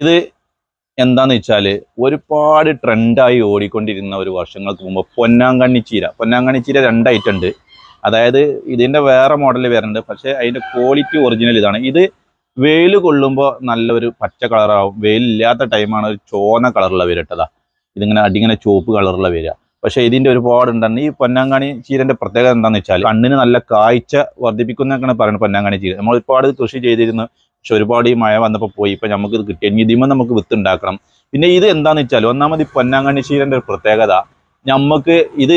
ഇത് എന്താന്ന് വെച്ചാൽ ഒരുപാട് ട്രെൻഡായി ഓടിക്കൊണ്ടിരുന്ന ഒരു വർഷങ്ങൾക്ക് മുമ്പ് പൊന്നാങ്കണ്ണി ചീര. പൊന്നാങ്കണ്ണി ചീര രണ്ടായിട്ടുണ്ട് അതായത് ഇതിന്റെ വേറെ മോഡൽ വരുന്നുണ്ട്. പക്ഷേ അതിന്റെ ക്വാളിറ്റി ഒറിജിനൽ ഇതാണ്. ഇത് വെയിൽ കൊള്ളുമ്പോൾ നല്ലൊരു പച്ച കളറാവും. വെയിലില്ലാത്ത ടൈമാണ് ഒരു ചോന്ന കളറുള്ള വരട്ടതാ ഇതിങ്ങനെ അടിങ്ങനെ ചുവപ്പ് കളറുള്ള വരിക പക്ഷേ ഇതിന്റെ ഒരുപാട് ഉണ്ടെന്ന് ഈ പൊന്നാങ്കണി ചീരന്റെ പ്രത്യേകത എന്താണെന്ന് വെച്ചാൽ കണ്ണിന് നല്ല കാഴ്ച വർദ്ധിപ്പിക്കുന്നൊക്കെയാണ് പറയുന്നത് പൊന്നാങ്കണി ചീര. നമ്മൾ ഒരുപാട് കൃഷി ചെയ്തിരുന്നു. പക്ഷെ ഒരുപാട് ഈ മഴ വന്നപ്പോൾ പോയി. ഇപ്പൊ നമുക്ക് ഇത് കിട്ടി നമുക്ക് വിത്ത് ഉണ്ടാക്കണം. പിന്നെ ഇത് എന്താന്ന് വെച്ചാൽ ഒന്നാമത് ഈ പൊന്നാങ്കണ്ണി ഒരു പ്രത്യേകത. നമുക്ക് ഇത്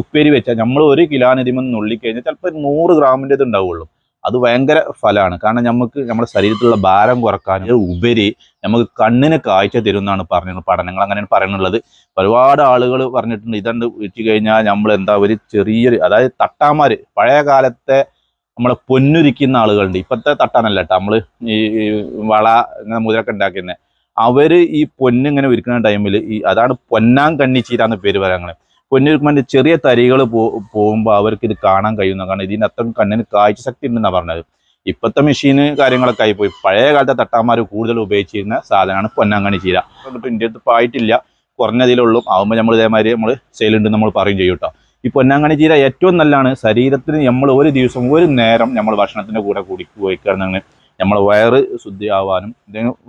ഉപ്പേരി വെച്ചാൽ നമ്മൾ ഒരു കിലോന് ഇതിമ നുള്ളിക്കഴിഞ്ഞാൽ ചിലപ്പോൾ നൂറ് ഗ്രാമിന്റെ ഇത് ഉണ്ടാവുള്ളൂ. അത് ഭയങ്കര ഫലമാണ് കാരണം നമുക്ക് നമ്മുടെ ശരീരത്തിലുള്ള ഭാരം കുറയ്ക്കാൻ ഉപരി നമുക്ക് കണ്ണിന് കാഴ്ച തരുമെന്നാണ് പറഞ്ഞത് പഠനങ്ങൾ അങ്ങനെയാണ് പറയുന്നുള്ളത് ഒരുപാട് ആളുകൾ പറഞ്ഞിട്ടുണ്ട് ഇതണ്ട് വെച്ച് കഴിഞ്ഞാൽ നമ്മൾ എന്താ ഒരു ചെറിയൊരു അതായത് തട്ടാമാർ പഴയ കാലത്തെ നമ്മളെ പൊന്നുരിക്കുന്ന ആളുകളുണ്ട്. ഇപ്പോഴത്തെ തട്ടാനല്ല കേട്ടോ നമ്മൾ ഈ വള ഇങ്ങനെ മുതലൊക്കെ ഉണ്ടാക്കുന്നത് അവർ ഈ പൊന്നിങ്ങനെ ഉരുക്കുന്ന ടൈമിൽ ഈ അതാണ് പൊന്നാൻ കണ്ണിച്ചീര എന്ന പേര് പറയാൻ പൊന്നുരുക്കുമ്പോൾ ചെറിയ തരികൾ പോ പോകുമ്പോൾ അവർക്ക് ഇത് കാണാൻ കഴിയുന്ന കാരണം ഇതിന് അത്ര കണ്ണിന് കാഴ്ച ശക്തി ഉണ്ടെന്നാണ് പറഞ്ഞത്. ഇപ്പോഴത്തെ മെഷീന് കാര്യങ്ങളൊക്കെ ആയിപ്പോയി. പഴയ കാലത്തെ തട്ടാന്മാർ കൂടുതൽ ഉപയോഗിച്ചിരുന്ന സാധനമാണ് പൊന്നാങ്കണി ചീര. എന്നിട്ട് ഇന്ത്യ ഇപ്പോൾ ആയിട്ടില്ല. കുറഞ്ഞതിലുള്ളൂ ആവുമ്പോൾ നമ്മൾ ഇതേമാതിരി നമ്മൾ സെയിലുണ്ട് നമ്മൾ പറയും ചെയ്യും കേട്ടോ ഈ പൊന്നാങ്കണി ചീര ഏറ്റവും നല്ലതാണ്. ശരീരത്തിന് നമ്മൾ ഒരു ദിവസം ഒരു നേരം നമ്മൾ ഭക്ഷണത്തിന്റെ കൂടെ കൂടി കഴിക്കുകയാണെന്നുണ്ടെങ്കിൽ നമ്മൾ വയറ് ശുദ്ധിയാവാനും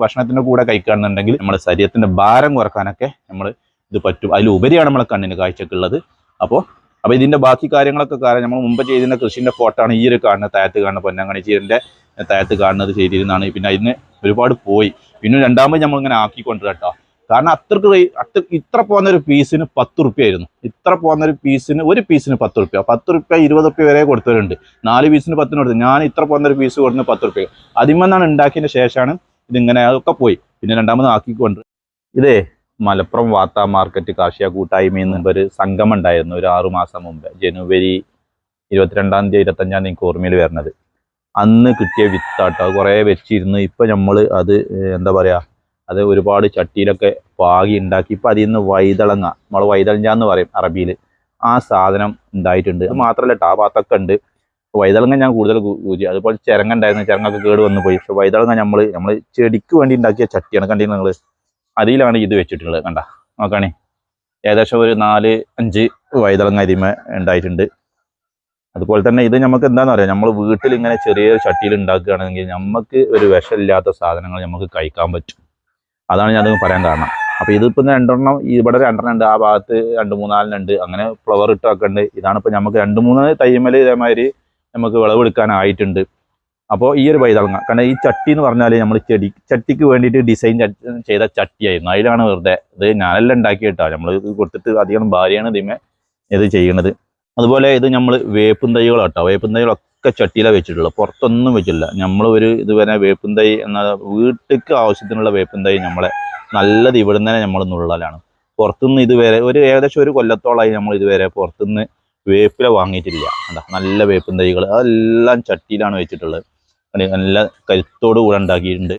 ഭക്ഷണത്തിന്റെ കൂടെ കഴിക്കുകയാണെന്നുണ്ടെങ്കിൽ നമ്മുടെ ശരീരത്തിന്റെ ഭാരം കുറക്കാനൊക്കെ നമ്മൾ ഇത് പറ്റും. അതിലുപരിയാണ് നമ്മളെ കണ്ണിന് കാഴ്ചക്കുള്ളത് അപ്പോൾ അപ്പോൾ ഇതിന്റെ ബാക്കി കാര്യങ്ങളൊക്കെ കാരണം നമ്മൾ മുമ്പ് ചെയ്തിരുന്ന കൃഷിന്റെ ഫോട്ടോ ആണ് ഈ ഒരു കാണുന്ന താഴത്ത് കാണുന്ന പൊന്നാങ്കണി ചീരന്റെ താഴത്ത് കാണുന്നത് ചെയ്തിരുന്നതാണ്. പിന്നെ അതിന് ഒരുപാട് പോയി. പിന്നെ രണ്ടാമത് നമ്മളിങ്ങനെ കേട്ടോ. കാരണം അത്രയ്ക്ക് അത്ര ഇത്ര പോകുന്ന ഒരു പീസിന് പത്ത് റുപ്യ ആയിരുന്നു. ഇത്ര പോകുന്ന ഒരു പീസിന് ഒരു പീസിന് പത്ത് റുപ്യ പത്ത് റുപ്യ ഇരുപത് റുപ്യ വരെ കൊടുത്തവരുണ്ട്. നാല് പീസിന് പത്തിന് കൊടുത്തു. ഞാൻ ഇത്ര പോകുന്ന ഒരു പീസ് കൊടുത്തു പത്ത് റുപ്യ അതിമെന്നാണ് ഉണ്ടാക്കിയതിന് ശേഷമാണ് ഇതിങ്ങനെ അതൊക്കെ പോയി. പിന്നെ രണ്ടാമത് ആക്കിക്കൊണ്ട് ഇതേ മലപ്പുറം വാർത്താ മാർക്കറ്റ് കാർഷിക കൂട്ടായ്മയിൽ നിന്ന് ഒരു സംഗമം ഉണ്ടായിരുന്നു ഒരു ആറു മാസം മുമ്പ് ജനുവരി ഇരുപത്തിരണ്ടാം തീയതി ഇരുപത്തഞ്ചാം തീയതി ഓർമ്മയിൽ വരുന്നത്. അന്ന് കിട്ടിയ വിത്താട്ടോ കുറേ വെച്ചിരുന്നു. ഇപ്പൊ നമ്മൾ അത് എന്താ പറയാ അത് ഒരുപാട് ചട്ടിയിലൊക്കെ പാകി ഉണ്ടാക്കി. ഇപ്പൊ അതിൽ നിന്ന് വൈതളങ്ങ നമ്മൾ വൈതളഞ്ഞ എന്ന് പറയും അറബിയിൽ ആ സാധനം ഉണ്ടായിട്ടുണ്ട്. അത് മാത്രമല്ല കേട്ടോ ആ ഉണ്ട്. വൈതളങ്ങ ഞാൻ കൂടുതൽ കൂജി. അതുപോലെ ചിരങ്ങ ഉണ്ടായിരുന്നു. ചിരങ്ങൊക്കെ കേട് വന്നു പോയി. പക്ഷെ വൈതളങ്ങ നമ്മൾ നമ്മൾ ചെടിക്ക് വേണ്ടി ഉണ്ടാക്കിയ ചട്ടിയാണ്. കണ്ടിരുന്നു നിങ്ങൾ അതിലാണ് ഇത് വെച്ചിട്ടുള്ളത്. കണ്ട? നോക്കണേ. ഏകദേശം ഒരു നാല് അഞ്ച് വൈതളങ്ങ അരിമ ഉണ്ടായിട്ടുണ്ട്. അതുപോലെ തന്നെ ഇത് നമുക്ക് എന്താണെന്ന് പറയാം നമ്മൾ വീട്ടിൽ ഇങ്ങനെ ചെറിയൊരു ചട്ടിയിൽ ഉണ്ടാക്കുകയാണെങ്കിൽ നമുക്ക് ഒരു വിഷമില്ലാത്ത സാധനങ്ങൾ നമുക്ക് കഴിക്കാൻ പറ്റും. അതാണ് ഞാൻ പറയാൻ കാരണം. അപ്പൊ ഇതിപ്പോ രണ്ടെണ്ണം ഇവിടെ രണ്ടെണ്ണം ഉണ്ട് ആ ഭാഗത്ത് രണ്ട് മൂന്നാലിനുണ്ട് അങ്ങനെ ഫ്ലവർ ഇട്ടൊക്കെ ഉണ്ട്. ഇതാണ് ഇപ്പൊ നമുക്ക് രണ്ട് മൂന്ന് തയ്യമ്മൽ ഇതേമാതിരി നമുക്ക് വിളവെടുക്കാനായിട്ടുണ്ട് അപ്പോൾ ഈ ഒരു വൈതളങ്ങ കാരണം ഈ ചട്ടി എന്ന് പറഞ്ഞാൽ നമ്മൾ ചെടി ചട്ടിക്ക് വേണ്ടിയിട്ട് ഡിസൈൻ ചെയ്ത ചട്ടിയായിരുന്നു. അതിലാണ് വെറുതെ ഇത് ഞാനെല്ലാം ഉണ്ടാക്കി കേട്ടോ. നമ്മൾ ഇത് കൊടുത്തിട്ട് അധികം ഭാര്യയാണ് ഇതിമേ ഇത് ചെയ്യണത്. അതുപോലെ ഇത് നമ്മൾ വേപ്പും തൈകളാട്ടോ. വേപ്പും തൈകളൊക്കെ ചട്ടിയിലാണ് വെച്ചിട്ടുള്ളത് പുറത്തൊന്നും വെച്ചിട്ടില്ല. നമ്മൾ ഒരു ഇതുവരെ വേപ്പും തൈ എന്ന വീട്ടിലേക്ക് ആവശ്യത്തിനുള്ള വേപ്പും തൈ നമ്മളെ നല്ലത് ഇവിടുന്ന് തന്നെ നമ്മൾ നുള്ളലാണ്. പുറത്തുനിന്ന് ഇതുവരെ ഒരു ഏകദേശം ഒരു കൊല്ലത്തോളമായി നമ്മൾ ഇതുവരെ പുറത്തുനിന്ന് വേപ്പില വാങ്ങിയിട്ടില്ല. എന്താ നല്ല വേപ്പും തൈകൾ അതെല്ലാം ചട്ടിയിലാണ് വെച്ചിട്ടുള്ളത്. നല്ല കരുത്തോടു കൂടെ ഉണ്ടാക്കിയിട്ടുണ്ട്.